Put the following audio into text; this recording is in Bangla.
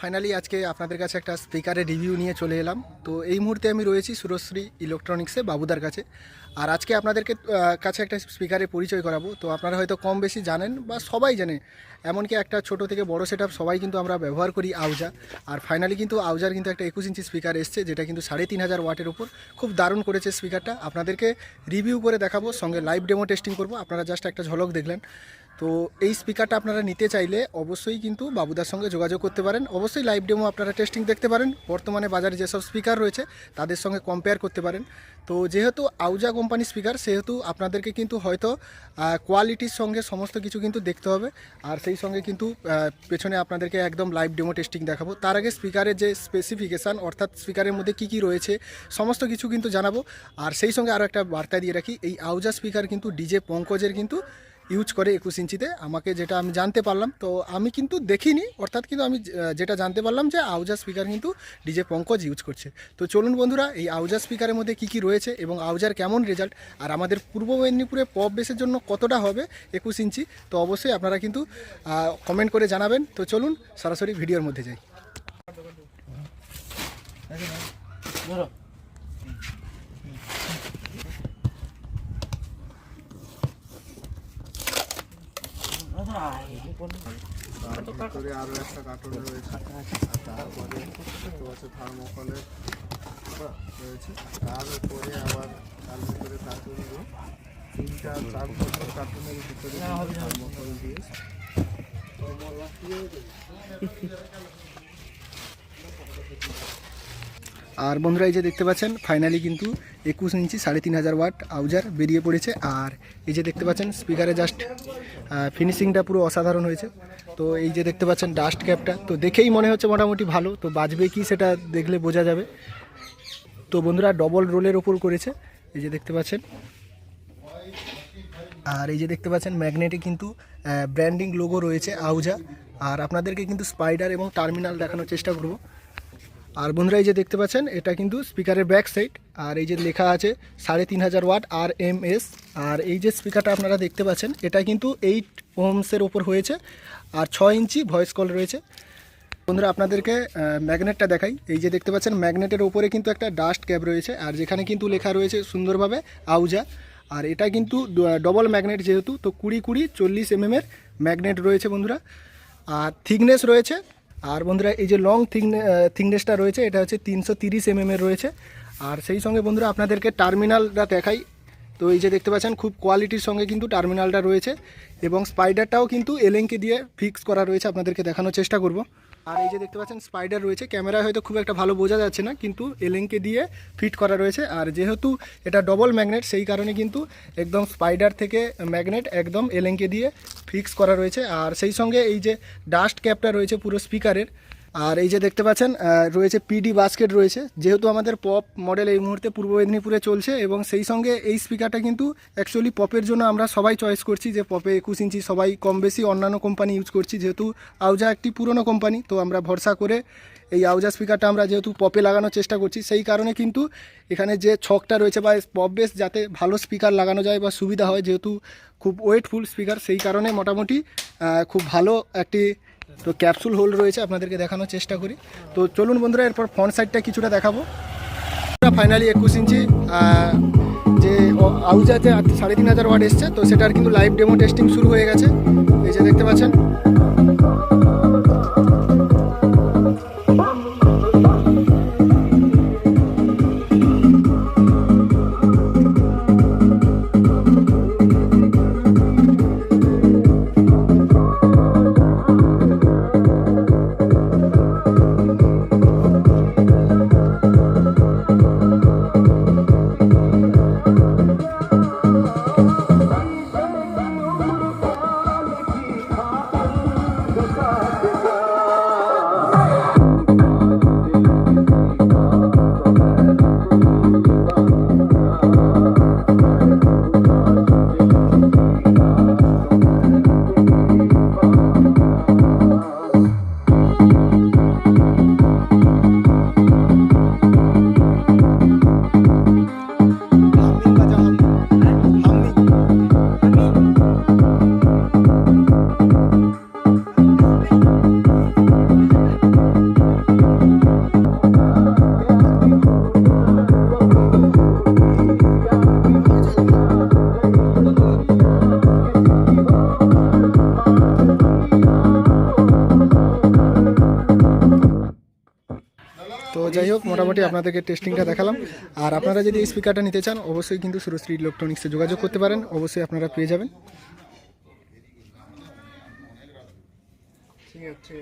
ফাইনালি আজকে আপনাদের কাছে একটা স্পিকারের রিভিউ নিয়ে চলে এলাম। তো এই মুহূর্তে আমি রয়েছি সুরশ্রী ইলেকট্রনিক্সে বাবুদার কাছে। আর আজকে আপনাদেরকে কাছে একটা স্পিকারের পরিচয় করাবো। তো আপনারা হয়তো কম বেশি জানেন বা সবাই জানে, এমনকি একটা ছোট থেকে বড় সেট সবাই কিন্তু আমরা ব্যবহার করি আউজা। আর ফাইনালি কিন্তু আউজার কিন্তু একটা একুশ ইঞ্চি স্পিকার এসছে, যেটা কিন্তু সাড়ে তিন হাজার ওয়াটের উপর খুব দারুণ করেছে স্পিকারটা আপনাদেরকে রিভিউ করে দেখাবো, সঙ্গে লাইভ ডেমো টেস্টিং করব। আপনারা জাস্ট একটা ঝলক দেখলেন। তো এই স্পিকারটা আপনারা নিতে চাইলে অবশ্যই কিন্তু বাবুদার সঙ্গে যোগাযোগ করতে পারেন। অবশ্যই লাইভ ডেমো আপনারা টেস্টিং দেখতে পারেন। বর্তমানে বাজারে যেসব স্পিকার রয়েছে, তাদের সঙ্গে কম্পেয়ার করতে পারেন। তো যেহেতু আউজা কোম্পানি স্পিকার সেহেতু আপনাদেরকে কিন্তু হয়তো কোয়ালিটির সঙ্গে সমস্ত কিছু কিন্তু দেখতে হবে। আর সেই সঙ্গে কিন্তু পেছনে আপনাদেরকে একদম লাইভ ডেমো টেস্টিং দেখাবো। তার আগে স্পিকারের যে স্পেসিফিকেশান অর্থাৎ স্পিকারের মধ্যে কী কী রয়েছে, সমস্ত কিছু কিন্তু জানাব। আর সেই সঙ্গে আরও একটা বার্তা দিয়ে রাখি, এই আউজা স্পিকার কিন্তু ডিজে পঙ্কজের কিন্তু ইউজ করে একুশ ইঞ্চিতে। আমাকে যেটা আমি জানতে পারলাম, তো আমি কিন্তু দেখিনি, অর্থাৎ কিন্তু আমি যেটা জানতে পারলাম যে আউজা স্পিকার কিন্তু ডিজে পঙ্কজ ইউজ করছে। তো চলুন বন্ধুরা, এই আউজা স্পিকারের মধ্যে কী কী রয়েছে এবং আউজার কেমন রেজাল্ট, আর আমাদের পূর্ব মেদিনীপুরে পপ বেসের জন্য কতটা হবে একুশ ইঞ্চি, তো অবশ্যই আপনারা কিন্তু কমেন্ট করে জানাবেন। তো চলুন সরাসরি ভিডিওর মধ্যে যাই। তার ভিতরে আরও একটা কার্টুন রয়েছে আর তারপরে থার্মোকলের রয়েছে তার উপরে আবার তার ভিতরে কার্টুন দিয়ে তিনটা চার বছর কার্টুনের ভিতরে থার্মোকল দিয়ে আর বন্ধুরা এই যে দেখতে পাচ্ছেন ফাইনালি কিন্তু একুশ ইঞ্চি সাড়ে তিন হাজার ওয়াট আউজার বেরিয়ে পড়েছে। আর এই যে দেখতে পাচ্ছেন স্পিকারে জাস্ট ফিনিশিংটা পুরো অসাধারণ হয়েছে। তো এই যে দেখতে পাচ্ছেন ডাস্ট ক্যাপটা তো দেখেই মনে হচ্ছে মোটামুটি ভালো। তো বাজবে কি সেটা দেখলে বোঝা যাবে। তো বন্ধুরা ডবল রোলের ওপর করেছে। এই যে দেখতে পাচ্ছেন। আর এই যে দেখতে পাচ্ছেন ম্যাগনেটে কিন্তু ব্র্যান্ডিং লোগো রয়েছে, আউজা। আর আপনাদেরকে কিন্তু স্পাইডার এবং টার্মিনাল দেখানোর চেষ্টা করব। আর বন্ধুরা এই যে দেখতে পাচ্ছেন, এটা কিন্তু স্পিকারের ব্যাক সাইড আর এই যে লেখা আছে সাড়ে তিন হাজার ওয়াট আর এম এস আর এই যে স্পিকারটা আপনারা দেখতে পাচ্ছেন, এটা কিন্তু এইট ওমসের ওপর হয়েছে, আর ছ ইঞ্চি ভয়েস কল রয়েছে। বন্ধুরা আপনাদেরকে ম্যাগনেটটা দেখাই। এই যে দেখতে পাচ্ছেন ম্যাগনেটের ওপরে কিন্তু একটা ডাস্ট ক্যাব রয়েছে, আর যেখানে কিন্তু লেখা রয়েছে সুন্দরভাবে আউজা, আর এটা কিন্তু ডবল ম্যাগনেট যেহেতু, তো কুড়ি কুড়ি চল্লিশ এমএমের ম্যাগনেট রয়েছে বন্ধুরা। আর থিকনেস রয়েছে আর বন্ধুরা, এই যে লং থিকনে থিকনেসটা রয়েছে, এটা হচ্ছে তিনশো তিরিশ এমএমের রয়েছে। আর সেই সঙ্গে বন্ধুরা, আপনাদেরকে টার্মিনালটা দেখাই। তো এই যে দেখতে পাচ্ছেন, খুব কোয়ালিটির সঙ্গে কিন্তু টার্মিনালটা রয়েছে। এবং স্পাইডারটাও কিন্তু এলেঙ্কে দিয়ে ফিক্স করা রয়েছে, আপনাদেরকে দেখানোর চেষ্টা করব। আর এই যে দেখতে পাচ্ছেন স্পাইডার রয়েছে। ক্যামেরায় হয়তো খুব একটা ভালো বোঝা যাচ্ছে না, কিন্তু এলেঙ্কে দিয়ে ফিট করা রয়েছে। আর যেহেতু এটা ডবল ম্যাগনেট সেই কারণে কিন্তু একদম স্পাইডার থেকে ম্যাগনেট একদম এলেঙ্কে দিয়ে ফিক্স করা রয়েছে। আর সেই সঙ্গে এই যে ডাস্ট ক্যাপটা রয়েছে পুরো স্পিকারের আর এই যে দেখতে পাচ্ছেন রয়েছে পিডি বাস্কেট রয়েছে। যেহেতু আমাদের পপ মডেল এই মুহূর্তে পূর্ব মেদিনীপুরে চলছে এবং সেই সঙ্গে এই স্পিকারটা কিন্তু অ্যাকচুয়ালি পপের জন্য আমরা সবাই চয়েস করছি যে পপে একুশ ইঞ্চি সবাই কম বেশি অন্যান্য কোম্পানি ইউজ করছি, যেহেতু আউজা একটি পুরনো কোম্পানি তো আমরা ভরসা করে এই আউজা স্পিকারটা আমরা যেহেতু পপে লাগানোর চেষ্টা করছি, সেই কারণে কিন্তু এখানে যে ছকটা রয়েছে বা পপ বেস যাতে ভালো স্পিকার লাগানো যায় বা সুবিধা হয়, যেহেতু খুব ওয়েটফুল স্পিকার সেই কারণে মোটামুটি খুব ভালো একটি তো ক্যাপসুল হোল রয়েছে, আপনাদেরকে দেখানোর চেষ্টা করি। তো চলুন বন্ধুরা, এরপর ফ্রন্ট সাইডটা কিছুটা দেখাবো। ফাইনালি একুশ ইঞ্চি যে আউজা আউজাতে সাড়ে তিন হাজার ওয়ার্ড এসছে, তো সেটার কিন্তু লাইভ ডেমো টেস্টিং শুরু হয়ে গেছে। এই যে দেখতে পাচ্ছেন যাই হোক, মোটামুটি আপনাদেরকে টেস্টিংটা দেখালাম। আর আপনারা যদি এই স্পিকারটা নিতে চান, অবশ্যই কিন্তু সুরশ্রী ইলেকট্রনিক্সে যোগাযোগ করতে পারেন। অবশ্যই আপনারা পেয়ে যাবেন। ঠিক আছে।